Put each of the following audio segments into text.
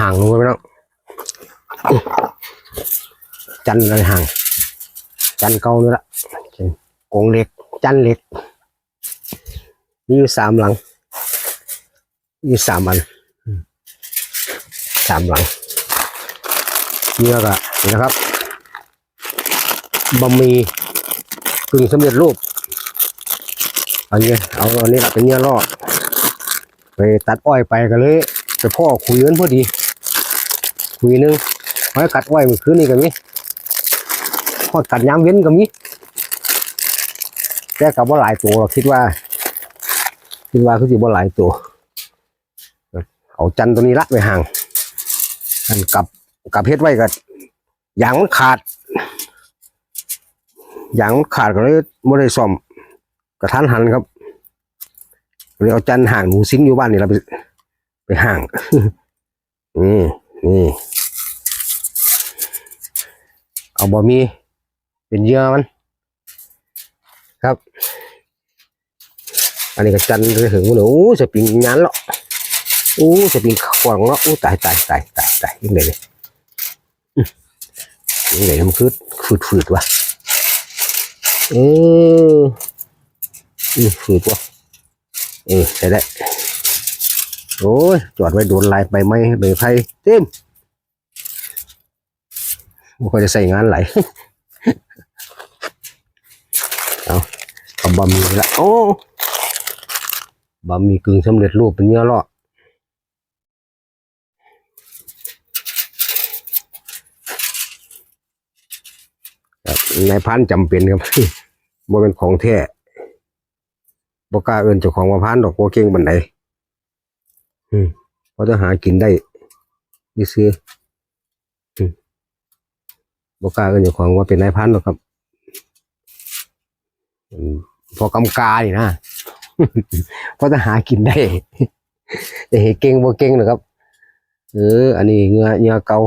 ห่างลงไปแล้วจันอะไรห่าง จันเก่านี่ละกงเหล็ก จันเหล็กมีอยู่สามหลังมีอยู่สามอันสามหลังนี่แล้วก็นี่นะครับบะหมี่กึ่งสำเร็จรูปอันนี้เอาอันนี้แหละเป็นเนื้อล่อไปตัดอ้อยไปกันเลยไปพ่อคุยกันพอดี คุยนึงไว้กัดอ้เมื่อคืนนี่ก็มีพอดกัดยามเว้นก็มีแต่กับว่าหลายตัวหรอกคิดว่าคิดว่าคือสิบ่หลายตัว เอาจันตัวนี้ละไปห่างอันกับกับเพชรไว้กับยางมันขาดยางมันขาดก็เลยไม่ได้ซ่อมกระทันหันครับเลยเอาจันห่างหนูซิงอยู่บ้านนี่เราไปไปห่างนี่นี่เอา บะหมี่เป็นเยื่อมัน ครับ อันนี้ก็จันไปถึงมันโอ้จะปิงงานแล้วโอ้จะปิงขวางแล้วโอ้ตายตายตายตายตายยังไงเลยยังไงมันคือฝืดฝืดวะเอออือฝืดวะเออใช่ได้โอ้ยจอดไว้โดนลายใบไม้ใบไผ่เต็ม ไม่ค่อยจะใส่งานไหลเอาเอาบะหมี่ละโอ้บะหมี่กึ่งสำเร็จรูปเป็นเนื้อล่อครับนายพันจำเป็นครับบ่เป็นของแท้บ่กล้าเอิ้นเจ้าของมาพานดอกบ่เก่งบันไดอืมเพราะจะหากินได้นี่ซื้อ บ่กล้าเอิ้นเจ้าของว่าเป็นนายพันหรอกครับพอกำกานี่นะเพราะจะหากินได้จะเห็นเก่งบ่เก่งหรอครับเอออันนี้เงือเงือเกา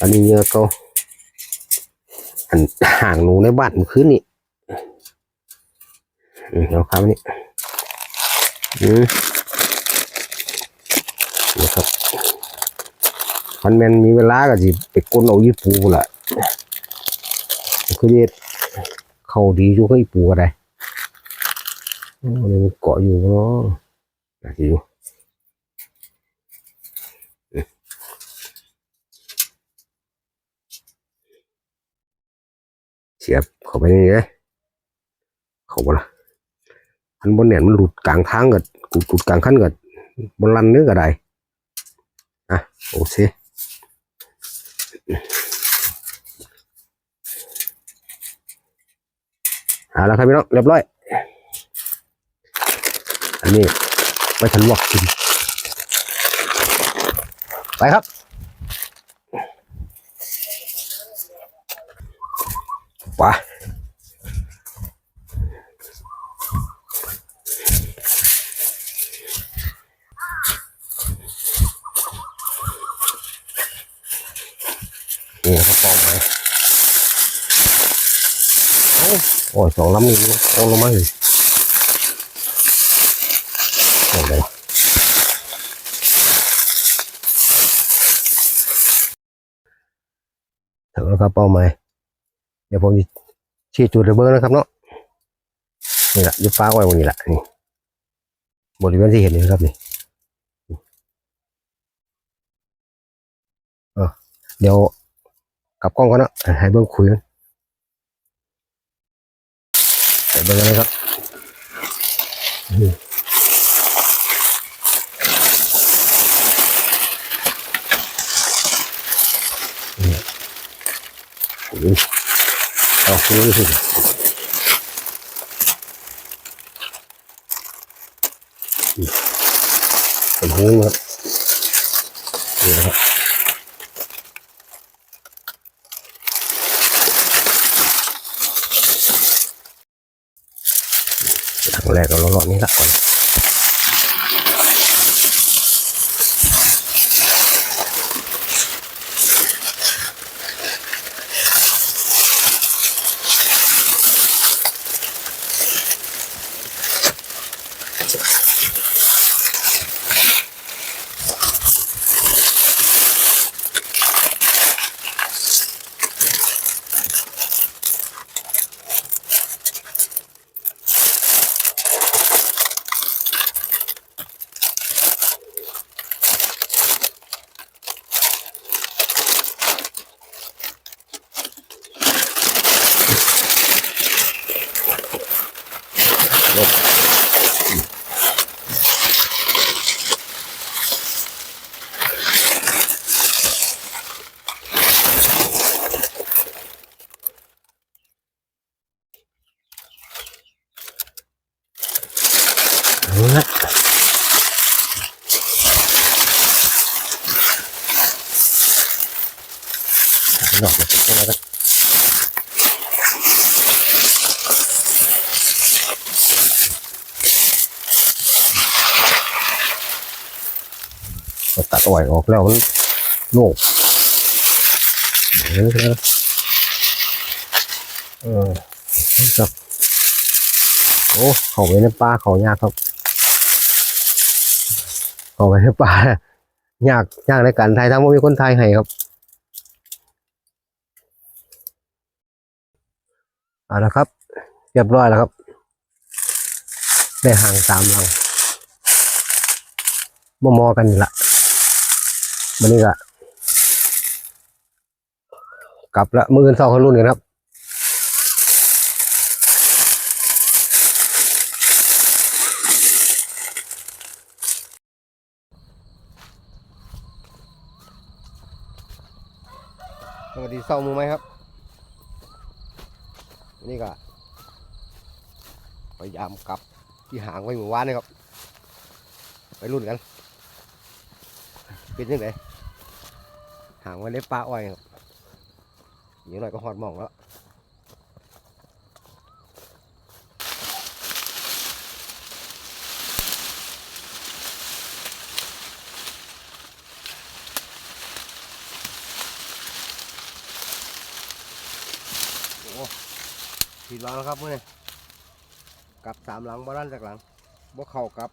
อันนี้เงือเกาอันห่างหนูในบ้านเมื่อคืนนี่เอาครับนี่อืมนะครับ พันแมนมีเวลาก็สิไปกลนเอายี่ปูละคือเด็ดเข้าดีอยู่ก็อีปูก็ได้มันเกาะอยู่เนาะอยู่เสียบเข้าไปนี่เลยเข้าไปละอันบนเนี่ยมันหลุดกลางทางก็กุดกุดกลางขั้นก็บนลันเนื้อก็ได้อะโอเค เอาละครับพี่น้องเรียบร้อย อันนี้ไปทันลวกกิน ไปครับไป รับปองไปโอ้โอ้ยสองลำนี่เอาลงมาเลยโอ้ยถึงแล้วครับเป้าหมายเดี๋ยวผมชี้จุดระเบิดนะครับเนาะนี่แหละยุบฟ้าไว้วันนี้แหละนี่บริเวณที่เห็นนี่ครับนี่เดี๋ยว กลับกล้องก่อนนะให้เบิ้งคุยกันไปเบิ้งกันเลยครับเอาคุยสิเป็นหูนะครับนี่นะครับ ครั้ง แรกเราเลาะๆนี้ละก่อน ลบเอาละดอกมันจะเป็นอะไรกัน เรา ตัดอ่อยออกแล้วมันโล่เออครับโอ้เขาไปในป่าเขายากครับ เขาไปในป่ายากยากในการไทยทั้งว่ามีคนไทยให้ครับเอาละครับเรียบร้อยแล้วครับ ได้ห่างสามหลังมอมอกันนี่ละ มันนี่ก็กลับละมืออนสองคนรุ่นกันครับสวัสดีเศร้ามือไหมครับ นี่ก็พยายามกลับที่หางไว้หมู่ว่านนะครับ ไปรุ่นกัน เป็นยังไง หางไว้ในป่าอ้อยครับอย่างหน่อยก็หอดหมองแล้วโอ้ผิดหวังแล้วครับเมื่อนี้กลับสามหลังบ้านจากหลังบ่เข่ากลับ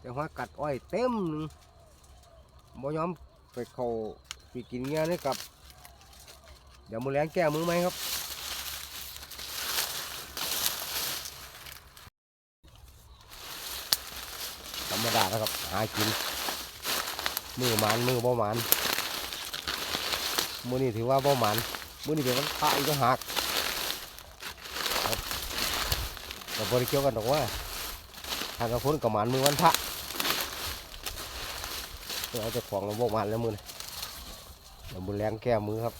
แต่ว่ากัดอ้อยเต็มหนึงบ่ยอมไปเข่า ปกินเงี้ยนี่กับ เดี๋ยวมือแรงแก้มือไหมครับธรรมดาแล้วครับ หากิน มือมันมือบ่มันมือนี่ถือว่าบ่มันมือนี่เป็นวันพระอีกต่างหากครับแต่บริเกี่ยวกันหรอกว่าทางกระพุ้นกับมันมือวันพระเอาจะของระบบมันแล้วมือนี่ เดี๋ยวมือแรงแก้มือครับ